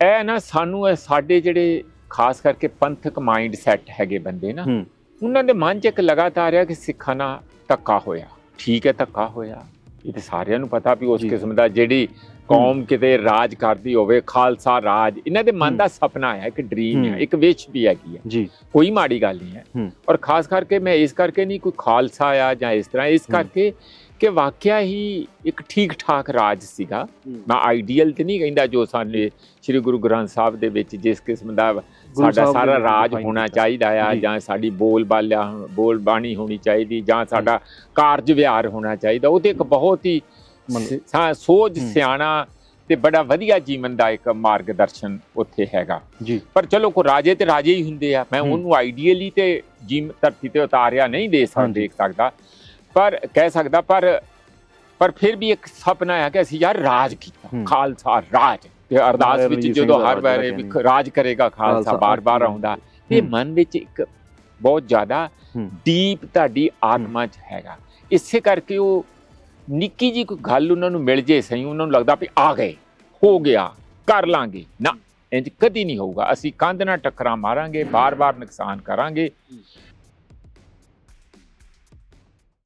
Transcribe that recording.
ਇਹ ਨਾ ਸਾਨੂੰ ਇਹ ਸਾਡੇ ਜਿਹੜੇ ਖਾਸ ਕਰਕੇ ਪੰਥਕ ਮਾਈਂਡ ਸੈਟ ਹੈਗੇ ਬੰਦੇ ਨਾ ਉਹਨਾਂ ਦੇ ਮਨ 'ਚ ਇੱਕ ਲਗਾਤਾਰ ਆ ਕਿ ਸਿੱਖਾਂ ਨਾਲ ਧੱਕਾ ਹੋਇਆ ਠੀਕ ਹੈ ਧੱਕਾ ਹੋਇਆ ਇਹ ਤੇ ਸਾਰਿਆਂ ਨੂੰ ਪਤਾ ਵੀ ਉਸ। ਕਿਸਮ ਦਾ ਜਿਹੜੀ ਕੌਮ ਕਿਤੇ ਰਾਜ ਕਰਦੀ ਹੋਵੇ ਖਾਲਸਾ ਰਾਜ ਇਹਨਾਂ ਦੇ ਮਨ। ਦਾ ਸੁਪਨਾ ਹੈ ਇੱਕ ਡ੍ਰੀਮ ਹੂੰ। ਇੱਕ ਵਿਸ਼ ਵੀ ਹੈਗੀ ਹੈ ਜੀ ਕੋਈ ਮਾੜੀ ਗੱਲ ਨਹੀਂ ਹੈ। ਔਰ ਖਾਸ ਕਰਕੇ ਮੈਂ ਇਸ ਕਰਕੇ ਨਹੀਂ ਕੋਈ ਖਾਲਸਾ ਆ ਜਾਂ ਇਸ ਤਰ੍ਹਾਂ ਇਸ। ਕਰਕੇ ਕਿ ਵਾਕਿਆ ਹੀ ਇੱਕ ਠੀਕ ਠਾਕ ਰਾਜ ਸੀਗਾ ਮੈਂ ਆਈਡੀਅਲ ਤੇ ਨਹੀਂ ਕਹਿੰਦਾ ਜੋ ਸਾਡੇ ਸ੍ਰੀ ਗੁਰੂ ਗ੍ਰੰਥ ਸਾਹਿਬ ਦੇ ਵਿੱਚ ਜਿਸ ਕਿਸਮ ਦਾ ਸਾਡਾ ਸਾਰਾ ਰਾਜ ਹੋਣਾ। ਚਾਹੀਦਾ ਆ ਜੀ। ਸਾਡੀ ਬੋਲ ਬਾਲਿਆ ਬੋਲ ਬਾਣੀ ਹੋਣੀ ਚਾਹੀਦੀ ਜਾਂ ਸਾਡਾ ਕਾਰਜ ਵਿਹਾਰ ਹੋਣਾ ਚਾਹੀਦਾ ਉਹ ਤੇ ਇੱਕ ਬਹੁਤ ਹੀ ਮੰਨ- ਸ- ਸਾ- ਸੋਝ ਹੂੰ। ਸਿਆਣਾ ਤੇ ਬੜਾ ਵਧੀਆ ਜੀਵਨ ਦਾ ਇੱਕ ਮਾਰਗਦਰਸ਼ਨ ਉੱਥੇ ਹੈਗਾ ਜੀ ਪਰ ਚਲੋ ਕੋ ਰਾਜੇ ਤੇ ਰਾਜੇ ਹੀ ਹੁੰਦੇ ਆ ਮੈਂ। ਉਹਨੂੰ ਆਈਡੀਅਲੀ ਤੇ ਜੀ ਧਰਤੀ ਤੇ ਉਤਾਰਿਆ ਨਹੀਂ ਦੇ ਸਕਦਾ ਪਰ ਕਹਿ ਸਕਦਾ ਪਰ ਪਰ ਫਿਰ ਵੀ ਇੱਕ ਸੁਪਨਾ ਹੈ ਕਿ ਅਸੀਂ ਯਾਰ ਰਾਜ ਕੀਤਾ। ਖਾਲਸਾ ਰਾਜ ਤੇ ਅਰਦਾਸ ਵਿੱਚ ਜਦੋਂ ਹਰ ਵਾਰ। ਰਾਜ ਕਰੇਗਾ ਖਾਲਸਾ ਬਾਰ-ਬਾਰ। ਆਉਂਦਾ ਇਹ। ਮਨ ਵਿੱਚ ਇੱਕ ਬਹੁਤ ਜ਼ਿਆਦਾ। ਡੀਪ ਤੁਹਾਡੀ ਆਤਮਾ 'ਚ ਹੈਗਾ ਇਸੇ ਕਰਕੇ ਉਹ ਨਿੱਕੀ ਜੀ ਕੋਈ ਗੱਲ ਉਹਨਾਂ ਨੂੰ ਮਿਲ ਜੇ ਸਹੀ ਉਹਨਾਂ ਨੂੰ ਲੱਗਦਾ ਵੀ ਆ ਗਏ ਹੋ ਗਿਆ ਕਰ ਲਾਂਗੇ ਨਾ ਇੰਜ ਕਦੀ ਨਹੀਂ ਹੋਊਗਾ ਅਸੀਂ ਕੰਧ ਨਾਲ ਟੱਕਰਾਂ ਮਾਰਾਂਗੇ ਬਾਰ-ਬਾਰ ਨੁਕਸਾਨ ਕਰਾਂਗੇ